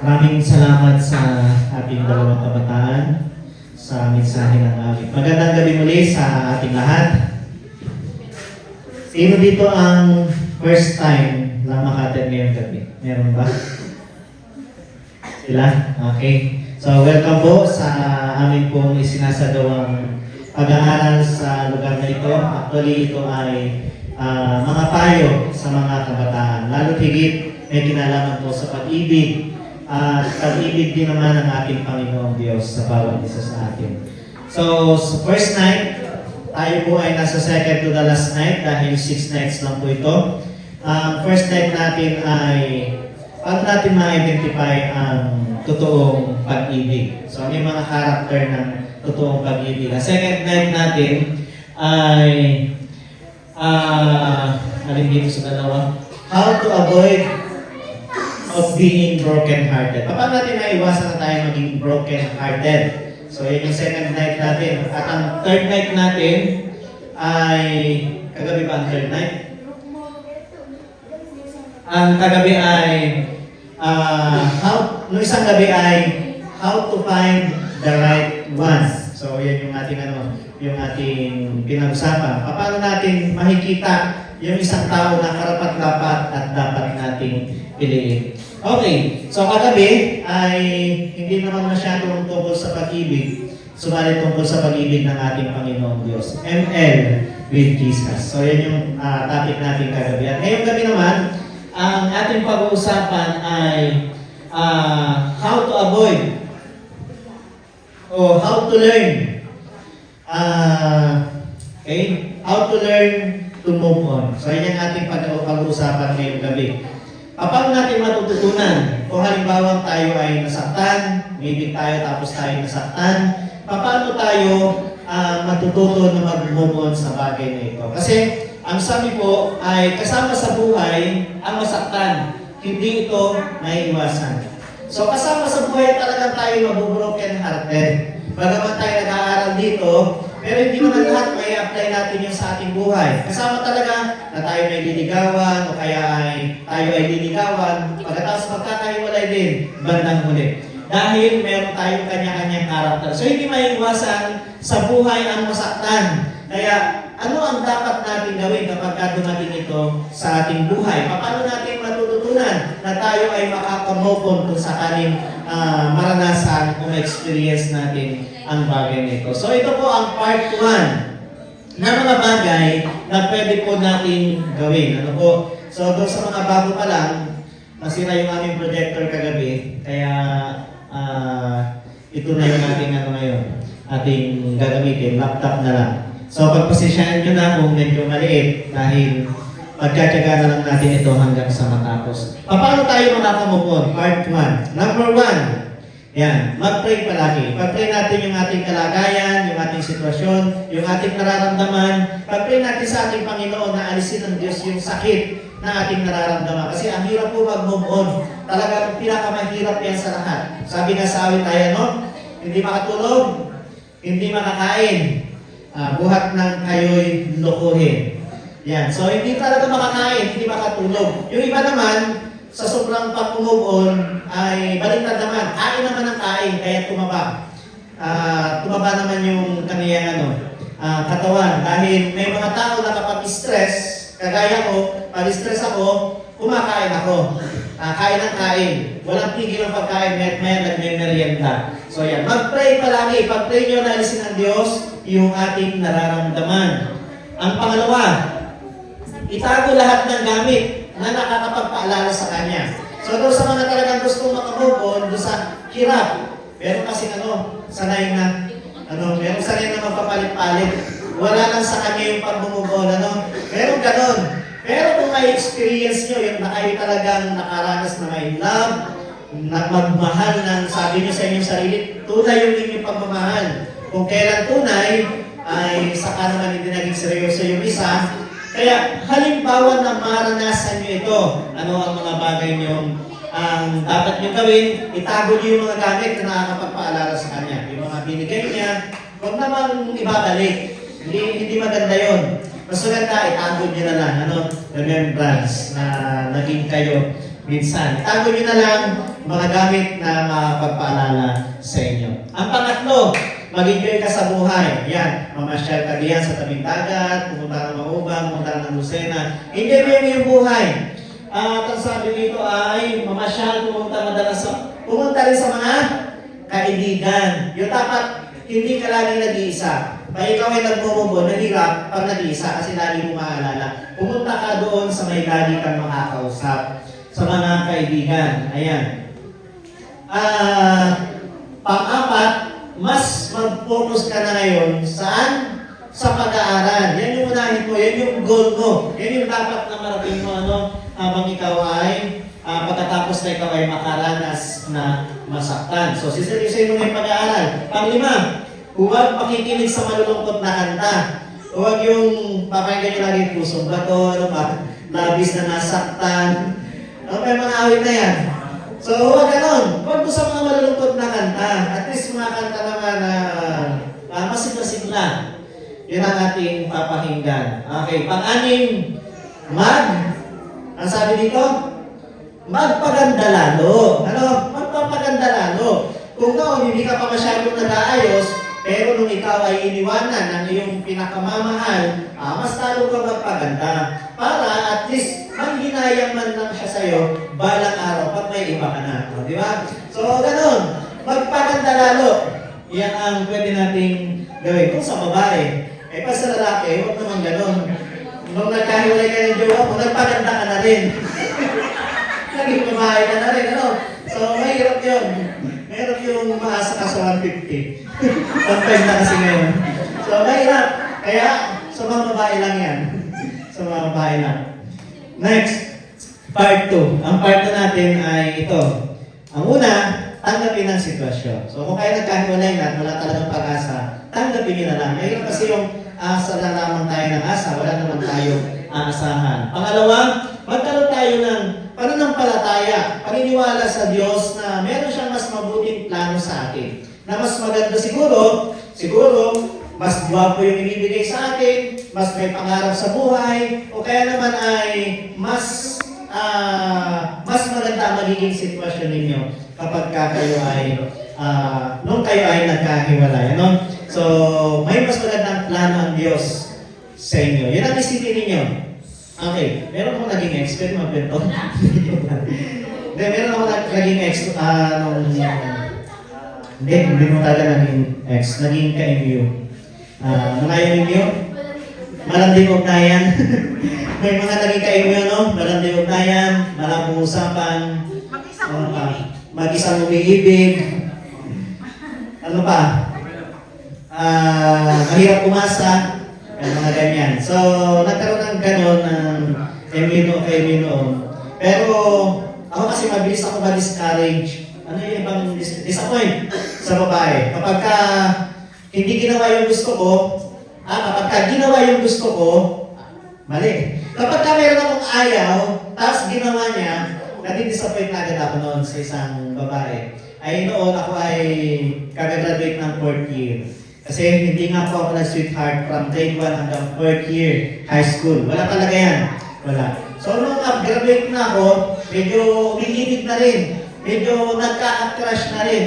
Maraming salamat sa ating dalawang kabataan sa mensahe ng awit. Magandang gabi muli sa ating lahat. Sino dito ang first time lang makaten ngayong gabi? Meron ba? Sila? Okay. So, welcome po sa amin pong isinasagawang pag-aaral sa lugar na ito. Actually, ito ay ah, mga payo sa mga kabataan. Lalo higit may kinalaman po sa pag-ibig at pag-ibig din naman ng ating Panginoong Diyos sa bawat isa sa atin. So, sa first night, tayo po ay nasa second to the last night dahil six nights lang po ito. Ang first night natin ay paano natin ma-identify ang totoong pag-ibig. So, yung mga character ng totoong pag-ibig. Ang second night natin ay ah alin dito sa dalawa? How to avoid of being broken-hearted. Paano natin maiwasan na tayo maging broken-hearted? So, yun yung second night natin. At ang third night natin ay, kagabi ba ang third night? Ang kagabi ay, ah, how, no isang gabi ay, how to find the right one. So, yan yung ating ano, yung ating pinag-usapan. Paano natin makikita yung isang tao na karapat-dapat at dapat nating piliin. Okay, so kagabi ay hindi naman masyadong tungkol sa pag-ibig, subalit tungkol sa pag-ibig ng ating Panginoong Diyos. ML with Jesus. So yan yung ah, topic natin kagabi. At ngayong gabi naman, ang ating pag-uusapan ay ah, how to avoid o how to learn. Ah, okay? How to learn to move on. So yan yung ating pag- pag-uusapan ngayong gabi. Paano natin matututunan? Kung halimbawa tayo ay nasaktan, maybe tayo tapos tayo nasaktan, paano tayo ah, matututo na mag-move sa bagay na ito? Kasi ang sabi po ay kasama sa buhay ang masaktan. Hindi ito naiiwasan. So kasama sa buhay talagang tayo mabubroken hearted. Bagaman tayo nag-aaral dito, pero hindi naman lahat may apply natin yung sa ating buhay. Kasama talaga na tayo may liligawan o kaya ay tayo ay liligawan. Pagkatapos magkakahiwalay din, bandang huli. Dahil meron tayong kanya-kanyang karakter. So hindi maiiwasan sa buhay ang masaktan. Kaya ano ang dapat natin gawin kapag ka dumating ito sa ating buhay? Paano natin matututunan na tayo ay makakamove kung sakaling ah, maranasan o experience natin ang bagay nito. So ito po ang part 1 na mga bagay na pwede po natin gawin. Ano po? So doon sa mga bago pa lang, nasira yung aming projector kagabi, kaya ah, ito na yung ating ano ngayon, ating gagamitin, laptop na lang. So pagpasensyahan nyo na kung medyo maliit dahil pagkatsaga na lang natin ito hanggang sa matapos. Paano tayo makakamove Part 1. Number 1, yan, mag-pray palagi. Pag-pray natin yung ating kalagayan, yung ating sitwasyon, yung ating nararamdaman. Pag-pray natin sa ating Panginoon na alisin ng Diyos yung sakit na ating nararamdaman. Kasi ang hirap po mag-move on. Talaga pinakamahirap yan sa lahat. Sabi nga sa awit tayo, no? Hindi makatulog, hindi makakain, Ah, buhat ng kayo'y lokohin. Yan. So, hindi talaga makakain, hindi makatulog. Yung iba naman, sa sobrang pag-move on, ay baliktad naman. Kain naman ng kain, kaya tumaba. Ah, tumaba naman yung kaniyang ano, ah, katawan. Dahil may mga tao na kapag stress, kagaya ko, pag stress ako, kumakain ako. Ah, kain ng kain. Walang tigil ang pagkain, may may nagme-merienda. So yan, mag-pray palagi. Pag-pray nyo na alisin ng Diyos yung ating nararamdaman. Ang pangalawa, itago lahat ng gamit na nakakapagpaalala sa Kanya. So doon sa mga talagang gustong makamove on, doon sa hirap, pero kasi ano, sanay na, ano, meron sanay na magpapalit-palit. Wala lang sa Kanya yung pag-move ano. Meron ganon. Pero kung may experience nyo, yung na kayo talagang nakaranas na may love, na magmahal ng sabi nyo sa inyong sarili, tunay yung inyong pagmamahal. Kung kailan tunay, ay saka naman hindi naging seryoso yung isa. Kaya halimbawa na maranasan nyo ito, ano ang mga bagay nyo ang dapat nyo gawin, itago nyo yung mga gamit na nakakapagpaalala sa kanya. Yung mga binigay niya, huwag namang ibabalik. Hindi, hindi maganda yon. Mas maganda, itago nyo na lang, ano, remembrance na naging kayo minsan. Tago nyo na lang mga gamit na mapagpaalala sa inyo. Ang pangatlo, mag-enjoy ka sa buhay. Yan, mamasyal ka diyan sa tabing dagat, pumunta ng Maubang, pumunta ng Lucena. Enjoy mo yung buhay. At ang sabi dito ay mamasyal, pumunta madalas sa, pumunta rin sa mga kaibigan. Yung dapat, hindi ka lagi nag-iisa. Pag ikaw ay nagmumubo, nahirap pag nag-iisa kasi lagi mo maalala. Pumunta ka doon sa may lagi kang makakausap sa mga kaibigan. Ayan. Ah, pang-apat, mas mag-focus ka na ngayon saan? Sa pag-aaral. Yan yung unahin mo, yan yung goal mo. Yan yung dapat na marating mo ano, habang ikaw ay ah, pagkatapos na ikaw ay makaranas na masaktan. So, siseryosin mo yung pag-aaral. Panglima, huwag makikinig sa malulungkot na kanta. Huwag yung papakinggan nyo lagi pusong bato, ano ba, labis na nasaktan. Ano may mga awit na yan? So, huwag ganon. Huwag mo sa mga malulungkot na kanta. At least mga kanta naman na uh, masigla-sigla. Yun ang ating papakinggan. Okay, pang-anim, mag, ang sabi dito, magpaganda lalo. Ano? Magpapaganda lalo. Kung noon, hindi ka pa masyadong nag-aayos, pero nung ikaw ay iniwanan ng iyong pinakamamahal, ah, mas lalo ka magpaganda. Para at least, maghinayang man lang siya sa'yo, balang araw, pag may iba ka na. O, Di ba? So, ganun. Magpaganda lalo. Yan ang pwede nating gawin. Kung sa babae, eh pa sa lalaki, huwag naman ganun. Nung nagkahiwalay ka ng jowa mo, nagpaganda ka na rin. Naging babae ka na rin, ano? So, mahirap yun. Mahirap yung maasa ka sa 150. Sometimes na kasi ngayon. So, mahirap. Kaya, sa mga babae lang yan. sa mga babae lang. Next, part 2. Ang part 2 natin ay ito. Ang una, tanggapin ang sitwasyon. So, kung kayo nagkahiwalay na wala talagang pag-asa, tanggapin na lang. Ngayon kasi yung asa na lamang tayo ng asa, wala naman tayong aasahan. Pangalawa, magkaroon tayo ng pananampalataya, paniniwala sa Diyos na meron siyang mas mabuting plano sa atin. Na mas maganda siguro, siguro, mas gwapo yung ibibigay sa atin, mas may pangarap sa buhay, o kaya naman ay mas ah, mas maganda ang magiging sitwasyon ninyo kapag ka kayo ay ah, nung kayo ay nagkahiwalay. Ano? So, may mas magandang plano ang Diyos sa inyo. Yan ang isipin ninyo. Okay, meron akong naging ex, pwede magkwento? Hindi, meron akong nag- naging ex, ah, nung, hindi, hindi mo talaga naging ex, naging ka-MU. Ah, mga MU, malanding ugnayan. May mga naging ka-MU, no? Malanding ugnayan, malamang usapan, Mag-isang ano pa? Mag-isang umiibig. Ano pa? Ah, mahirap umasa. Yung mga ganyan. So, nagkaroon ng gano'n ng emino emino. Pero, ako kasi mabilis ako ma-discourage. Ano yung ibang dis- disappoint sa babae? Kapag ka hindi ginawa yung gusto ko, ah, kapag ka ginawa yung gusto ko, mali. Kapag ka meron akong ayaw, tapos ginawa niya, nadi-disappoint na agad ako noon sa isang babae. Ay noon ako ay kagagraduate ng fourth year. Kasi hindi nga po ako nag-sweetheart from grade 1 hanggang fourth year high school. Wala talaga yan. Wala. So nung graduate na ako, medyo umiibig na rin. Medyo nagka-crush na rin.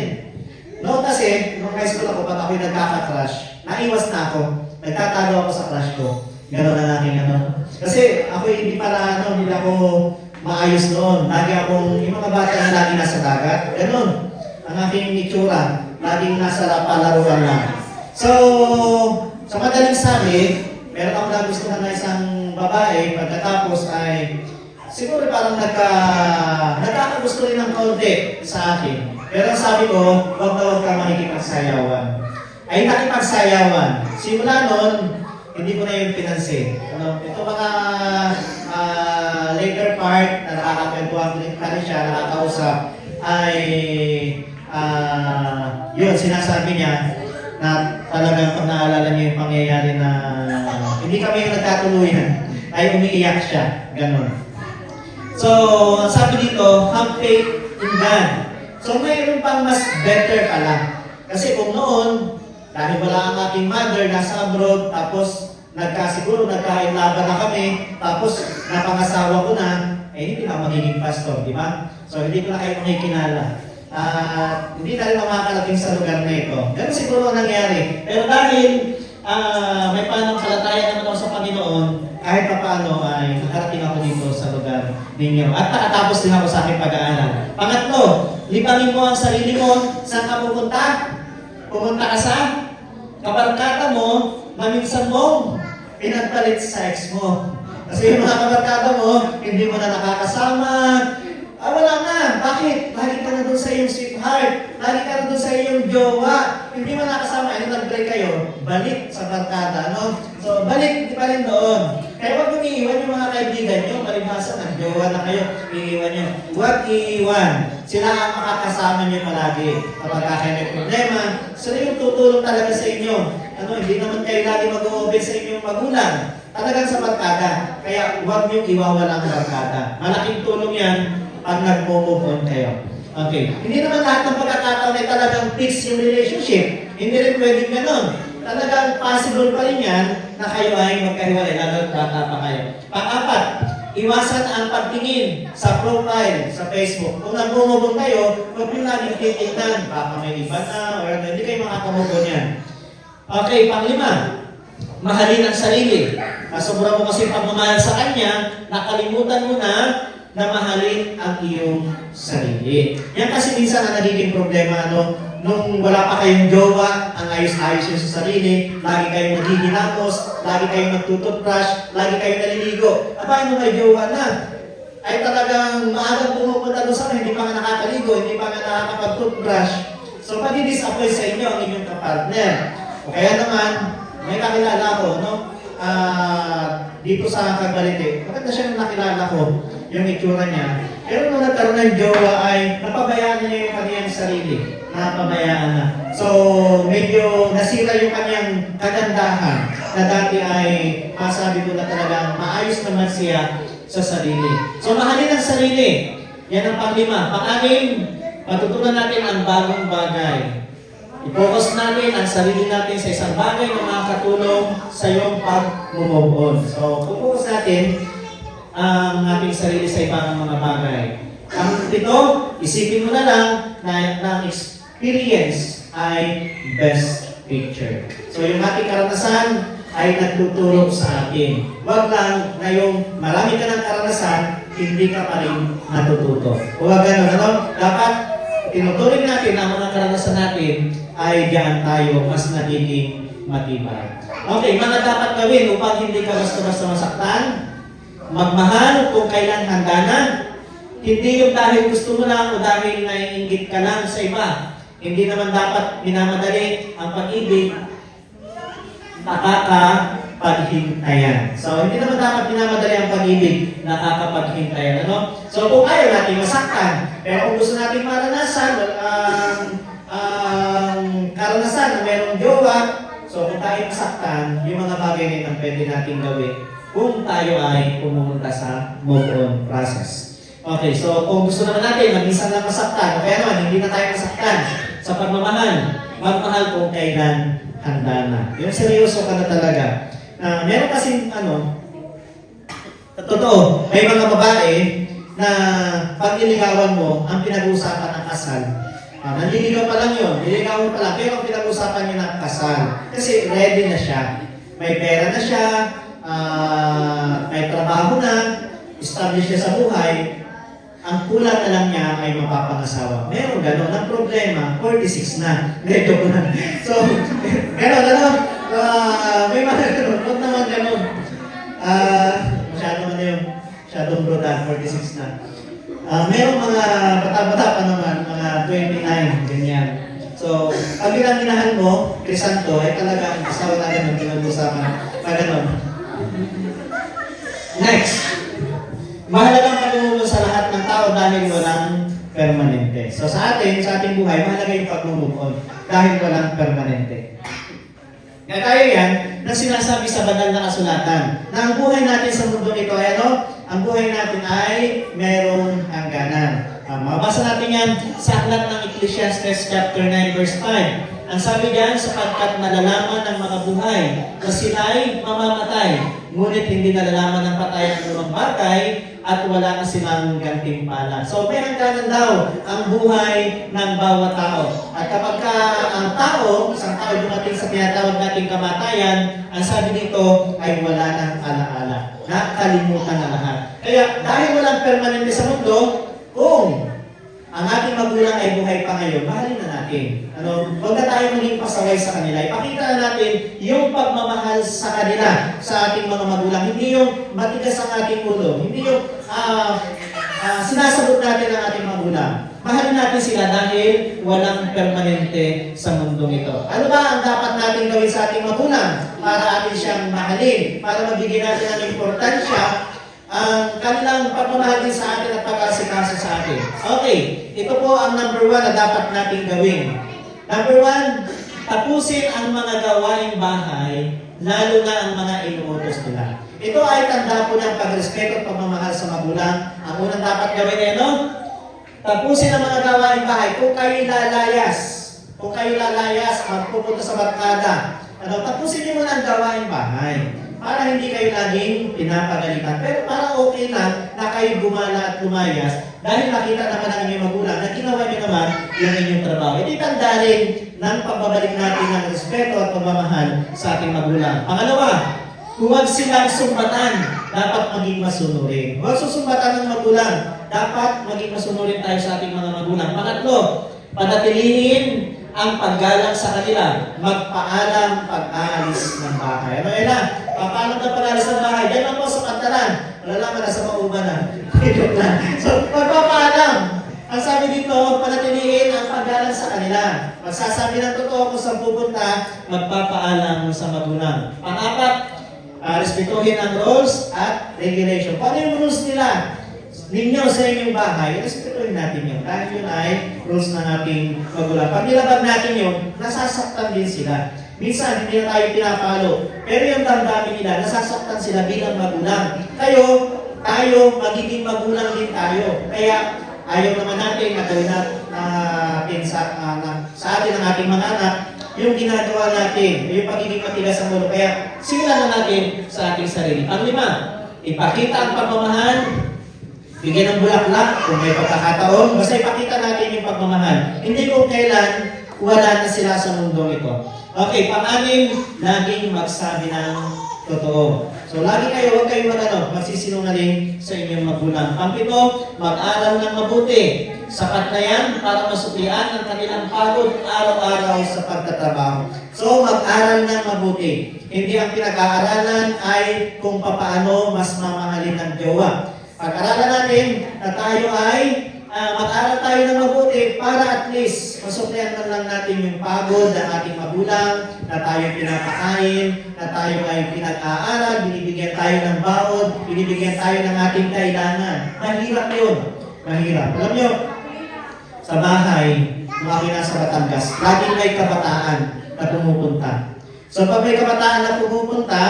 No, kasi nung high school ako, pag ako'y nagkaka-crush, naiwas na ako. Nagtatago ako sa crush ko. Gano'n na aking ano. Kasi ako hindi para ano, hindi ako maayos noon. Lagi akong, yung mga bata na lagi nasa dagat, gano'n. Ang aking itsura, laging nasa palaruan lang. So, sa madaling sabi, meron akong nagustuhan na isang babae, pagkatapos ay siguro parang nagka, nagkakagusto rin ng kaunti sa akin. Pero sabi ko, huwag na huwag ka makikipagsayawan. Ay nakipagsayawan. Simula noon, hindi ko na yung pinansin. Ano, ito mga ah, later part na nakakakwentuhan ka rin siya, nakakausap, ay ah, yun, sinasabi niya na talagang naalala niya yung pangyayari na hindi kami yung nagkatuluyan, ay umiiyak siya. Ganon. So, sabi dito, have faith in God. So, mayroon pang mas better pala. Kasi kung noon, dahil wala ang aking mother, nasa abroad, tapos nagkasiguro, nagkain laban na kami, tapos napangasawa ko na, eh hindi na magiging pastor, di ba? So hindi ko na kayo makikilala. At hindi na rin ako makakarating sa lugar na ito. Ganun siguro ang nangyari. Pero dahil ah, may pananampalataya naman ako sa Panginoon, kahit pa paano ay nakarating ako dito sa lugar ninyo. At nakatapos din ako sa aking pag-aaral. Pangatlo, libangin mo ang sarili mo. Saan ka pupunta? Pumunta ka sa kabarkada mo na minsan mo pinagpalit sa ex mo. Kasi yung mga kabarkada mo, hindi mo na nakakasama. Ah, wala na. Bakit? Lagi ka na doon sa iyong sweetheart. Lagi ka na doon sa iyong jowa. Hindi mo nakasama. Ano nag-break kayo? Balik sa barkada, no? So, balik di pa rin doon. Kaya huwag yung iiwan yung mga kaibigan nyo. Malibhasa, nag-jowa na kayo. Iiwan nyo. Huwag iiwan. Sila ang makakasama nyo palagi. Kapag kayo may problema, sila yung tutulong talaga sa inyo. Ano, hindi naman kayo lagi mag-o-obey sa inyong magulang. Talagang sa barkada. Kaya huwag niyong iwawala ang barkada. Malaking tulong yan pag nag-move on kayo. Okay. Hindi naman lahat ng pagkakataon ay talagang fix yung relationship. Hindi rin pwedeng ganun. Talagang possible pa rin yan na kayo ay magkahiwalay, lalo at bata pa kayo. Pang-apat, iwasan ang pagtingin sa profile sa Facebook. Kung nag-move kayo, huwag nyo laging titignan. Baka may iba na, or ano, hindi kayo makakamove on yan. Okay, panglima, mahalin ang sarili. Nasobra mo kasi pagmamahal sa Kanya, nakalimutan mo na na mahalin ang iyong sarili. Yan kasi minsan ang nagiging problema, ano, nung wala pa kayong jowa, ang ayos-ayos yun sa sarili, lagi kayong naghihinapos, lagi kayong nagtututbrush, lagi kayong naliligo. Aba, nung may jowa na, ay talagang maagang pumupunta doon sa hindi pa nga nakakaligo, hindi pa nga nakakapag-toothbrush. So, pag-disappoint sa inyo ang inyong kapartner. O kaya naman, may kakilala ko, no? Ah, dito sa Cagabalite, maganda siya nung nakilala ko, yung itsura niya. Pero nung nagkaroon ng jowa ay napabayaan niya yung kanyang sarili. Napabayaan na. So, medyo nasira yung kanyang kagandahan na dati ay masabi ko na talagang maayos naman siya sa sarili. So, mahalin ang sarili. Yan ang panglima. Pang-anim, matutunan natin ang bagong bagay. I-focus natin ang sarili natin sa isang bagay na makakatulong sa iyong pag-move on. So, focus natin ang ating sarili sa ibang mga bagay. Ang pito, isipin mo na lang na ng experience ay best picture. So, yung ating karanasan ay nagtuturo sa atin. Huwag lang na yung marami ka ng karanasan, hindi ka pa rin natututo. Huwag ganun, ano? Dapat tinuturing natin ang mga karanasan natin ay diyan tayo mas nagiging matibay. Okay, mga dapat gawin upang hindi ka basta-basta masaktan, magmahal kung kailan handa na, hindi yung dahil gusto mo lang o dahil naiingit ka lang sa iba. Hindi naman dapat minamadali ang pag-ibig, nakakapaghintayan. So, hindi naman dapat minamadali ang pag-ibig, nakakapaghintayan. Ano? So, kung ayaw natin masaktan, pero kung gusto natin maranasan, ang ang karanasan na merong jowa, so kung tayo masaktan, yung mga bagay na pwede natin gawin kung tayo ay pumunta sa move on process. Okay, so kung gusto naman natin, mag-isa lang masaktan, o kaya naman, hindi na tayo masaktan sa pagmamahal, magmahal kung kailan handa na. Yung seryoso ka na talaga. Na meron kasing, ano, totoo, may mga babae na pag niligawan mo, ang pinag-uusapan ng kasal, Ah, nanliligaw pa lang yun, nililigaw mo pa lang, pero ang pinag-usapan niya ng kasal. Kasi ready na siya. May pera na siya, ah, may trabaho na, established siya sa buhay, ang kulang na lang niya ay mapapangasawa. Meron gano'n. Ang problema, 46 na. Hindi, joke lang. So, meron, ano, ah, may mga gano'n. Huwag naman gano'n. Ah, masyado man yun. Masyadong broda, 46 na. Ah, merong mga bata-bata pa naman, mga 29, ganyan. So, pag ginaginahan mo, Crisanto, ay talagang asawa natin ang pinag-usapan. Pag ganon. Next. Mahalagang pag sa lahat ng tao dahil walang permanente. So sa atin, sa ating buhay, mahalaga yung pag-move on dahil walang permanente. Kaya tayo yan na sinasabi sa banal na kasulatan na ang buhay natin sa mundo nito ay ano? Ang buhay natin ay merong hangganan. Uh, mabasa natin yan sa aklat ng Ecclesiastes chapter 9 verse 5. Ang sabi diyan, sapagkat nalalaman ng mga buhay na sila'y mamamatay, ngunit hindi nalalaman ng patay ang lumang bagay at wala na silang gantimpala. So may hangganan daw ang buhay ng bawat tao. At kapag ka ang tao, isang tao dumating sa tinatawag nating kamatayan, ang sabi dito ay wala ng alaala. Nakalimutan na lahat. Kaya dahil walang permanente sa mundo, kung ang ating magulang ay buhay pa ngayon, mahalin na natin. Ano, huwag na tayo maging pasaway sa kanila. Ipakita na natin yung pagmamahal sa kanila, sa ating mga magulang. Hindi yung matigas ang ating ulo. Hindi yung ah, ah, sinasagot natin ang ating magulang. Mahalin natin sila dahil walang permanente sa mundong ito. Ano ba ang dapat natin gawin sa ating magulang para atin siyang mahalin, para mabigyan natin ng importansya ang kanilang pagmamahal sa atin at pag-asikaso sa atin. Okay, ito po ang number one na dapat nating gawin. Number one, tapusin ang mga gawaing bahay, lalo na ang mga inuutos nila. Ito ay tanda po ng pagrespeto at pagmamahal sa magulang. Ang unang dapat gawin ay ano? Tapusin ang mga gawaing bahay. Kung kayo lalayas, kung kayo lalayas, magpupunta sa barkada, ano, tapusin niyo muna ang gawaing bahay para hindi kayo laging pinapagalitan. Pero para okay lang na kayo gumala at lumayas dahil nakita naman ang inyong magulang na ginawa niyo naman yung inyong trabaho. Ito tanda rin ng pagbabalik natin ng respeto at pagmamahal sa ating magulang. Pangalawa, huwag silang sumbatan, dapat maging masunurin. Huwag susumbatan ng magulang, dapat maging masunurin tayo sa ating mga magulang. Pangatlo, panatilihin ang paggalang sa kanila, magpaalam pag-aalis ng bahay. Ano yun? Papaalam na pag-aalis ng bahay. Lang po sa pantalan. Wala naman na sa mauban na. Lang. so, magpapaalam. Ang sabi dito, panatilihin ang paggalang sa kanila. Magsasabi ng totoo kung saan pupunta, magpapaalam sa magulang. Pang-apat, ah, respetuhin ang rules at regulation. Paano yung rules nila? ninyo sa inyong bahay, respetuhin natin yun. Dahil yun ay rules ng ating magulang. Pag nilabag natin yun, nasasaktan din sila. Minsan, hindi na tayo pinapalo. Pero yung damdamin nila, nasasaktan sila bilang magulang. Kayo, tayo, magiging magulang din tayo. Kaya, ayaw naman natin na gawin nat- natin sa, ah, na, sa atin ang ating mga anak, yung ginagawa natin, yung pagiging matigas sa mulo. Kaya, simulan na natin sa ating sarili. Panglima, ipakita ang pagmamahal Bigyan ng bulaklak kung may pagkakataon. Basta ipakita natin yung pagmamahal. Hindi kung kailan wala na sila sa mundong ito. Okay, pang-anim, laging magsabi ng totoo. So, lagi kayo, huwag kayong mag-ano, magsisinungaling sa inyong magulang. Pang-pito, mag-aral ng mabuti. Sapat na yan para masuklian ang kanilang pagod araw-araw sa pagtatrabaho. So, mag-aral ng mabuti. Hindi ang pinag-aaralan ay kung papaano mas mamahalin ng jowa. Pag-aralan natin na tayo ay ah, mag-aral tayo ng mabuti para at least masuklian man lang natin yung pagod ng ating magulang, na tayo pinapakain, na tayo ay pinag-aaral, binibigyan tayo ng baon, binibigyan tayo ng ating kailangan. Mahirap yun. Mahirap. Alam nyo, sa bahay, lumaki na sa Batangas, laging may kabataan na pumupunta. So pag may kabataan na pumupunta,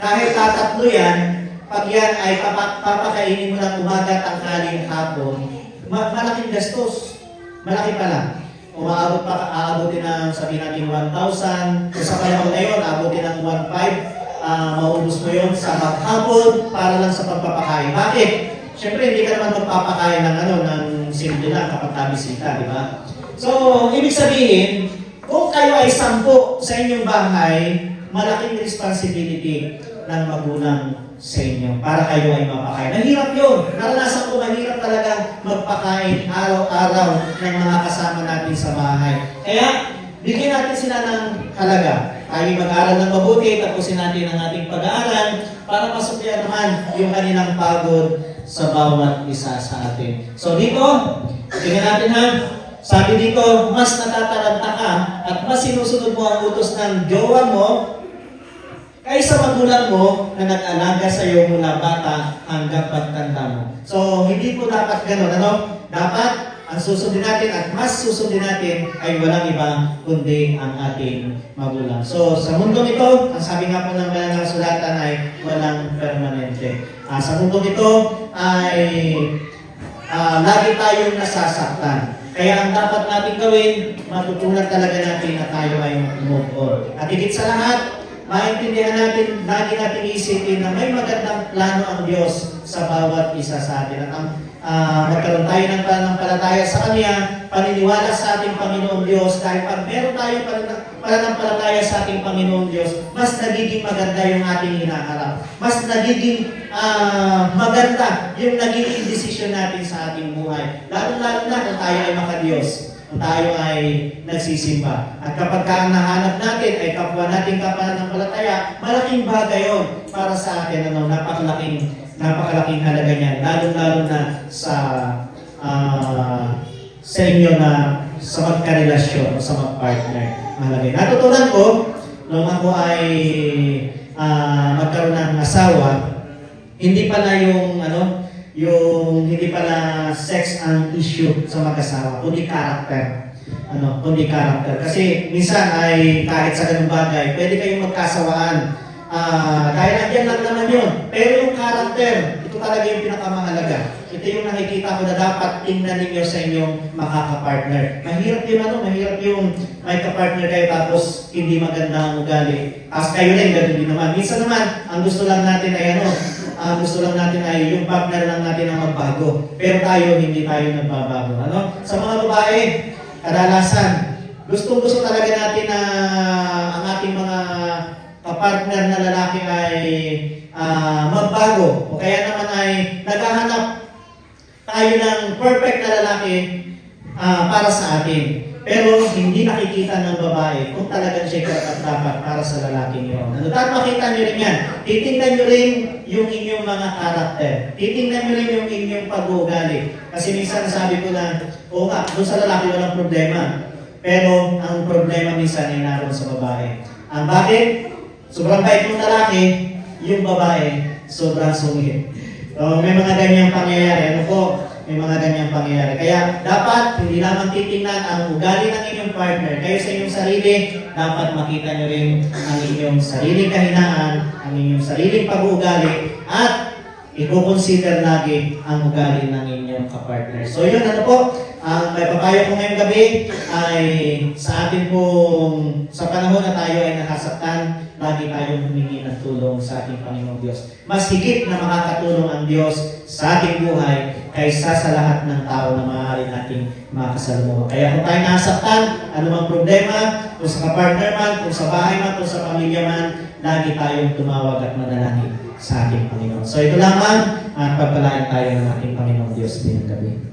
kahit tatatlo yan, pag yan ay papa- papakainin mo ng umaga, tanghali, hapon, ma- malaking gastos. Malaki pala. Umaabot pa, aabotin ng sabihin natin 1,000. Kung sa panahon na yun, aabotin ng 1,500. Ah, maubos mo yun sa maghapon para lang sa pagpapakain. Bakit? Siyempre, hindi ka naman magpapakain ng ano, ng simple lang kapag nabisita, di ba? So, ibig sabihin, kung kayo ay sampu sa inyong bahay, malaking responsibility ng magulang sa inyo para kayo ay mapakain. Mahirap yun. Naranasan ko mahirap talaga magpakain araw-araw ng mga kasama natin sa bahay. Kaya, bigyan natin sila ng halaga. Tayo mag-aaral ng mabuti, tapusin natin ang ating pag-aaral para masuklian naman yung kanilang pagod sa bawat isa sa atin. So dito, tingnan natin ha, sabi dito, mas natataranta ka at mas sinusunod mo ang utos ng jowa mo kaysa magulang mo na nag-alaga sa iyo mula bata hanggang pagtanda mo. So, hindi po dapat ganun. Ano? Dapat ang susundin natin at mas susundin natin ay walang iba kundi ang ating magulang. So, sa mundong ito, ang sabi nga po ng mga sulatan ay walang permanente. Ah, sa mundong ito ay ah, lagi tayong nasasaktan. Kaya ang dapat natin gawin, matutunan talaga natin na tayo ay move on. At higit sa lahat, maintindihan natin, lagi natin isipin na may magandang plano ang Diyos sa bawat isa sa atin. At ang ah, magkaroon tayo ng pananampalataya sa Kanya, paniniwala sa ating Panginoong Diyos, dahil pag meron tayo panana- pananampalataya sa ating Panginoong Diyos, mas nagiging maganda yung ating hinaharap. Mas nagiging ah, maganda yung nagiging desisyon natin sa ating buhay. Lalo-lalo na kung tayo ay makadiyos tayo ay nagsisimba. At kapag ka ang nahanap natin ay kapwa nating kapananampalataya, malaking bagay yun para sa atin. Ano, napakalaking, napakalaking halaga niyan. Lalo-lalo na sa ah, sa inyo na sa magkarelasyon o sa magpartner. Mahalaga yun. Natutunan ko, nung ako ay ah, magkaroon ng asawa, hindi pala yung ano, yung hindi pala sex ang issue sa mag-asawa, kundi character. Ano, kundi character. Kasi minsan ay kahit sa ganung bagay, pwede kayong magkasawaan. Ah, dahil nandiyan lang naman yun. Pero yung character, ito talaga yung pinakamahalaga. Ito yung nakikita ko na dapat tingnan ninyo sa inyong makakapartner. Mahirap yun ano, mahirap yung may kapartner kayo tapos hindi maganda ang ugali. Tapos kayo rin, ganun din naman. Minsan naman, ang gusto lang natin ay ano, ang gusto lang natin ay yung partner lang natin ang magbago. Pero tayo, hindi tayo nagbabago. Ano? Sa mga babae, kadalasan, gustong-gusto talaga natin na ang ating mga kapartner na lalaki ay ah, magbago. O kaya naman ay naghahanap tayo ng perfect na lalaki ah, para sa atin. Pero hindi nakikita ng babae kung talagang siya karapat dapat para sa lalaking yun. Ano, dapat makita nyo rin yan. Titingnan nyo rin yung inyong mga karakter. Titingnan nyo rin yung inyong pag-uugali. Kasi minsan sabi ko na, oo nga, doon sa lalaki walang problema. Pero ang problema minsan ay naroon sa babae. Ang bakit? Sobrang bait ng lalaki, yung babae, sobrang sungit. So, may mga ganyang pangyayari. Ano po? May mga ganyang pangyayari. Kaya dapat hindi lamang titingnan ang ugali ng inyong partner. Kayo sa inyong sarili, dapat makita nyo rin ang inyong sariling kahinaan, ang inyong sariling pag-uugali, at i-consider lagi ang ugali ng inyong kapartner. So yun, ano po, ang may papayo ko ngayong gabi ay sa atin pong, sa panahon na tayo ay nakasaktan, lagi tayong humingi ng tulong sa ating Panginoong Diyos. Mas higit na makakatulong ang Diyos sa ating buhay kaysa sa lahat ng tao na maaari nating makasalamuha. Kaya kung tayo nasaktan, anumang problema, kung sa kapartner man, kung sa bahay man, kung sa pamilya man, lagi tayong tumawag at manalangin sa ating Panginoon. So ito lamang at pagpalain tayo ng ating Panginoong Diyos din gabi.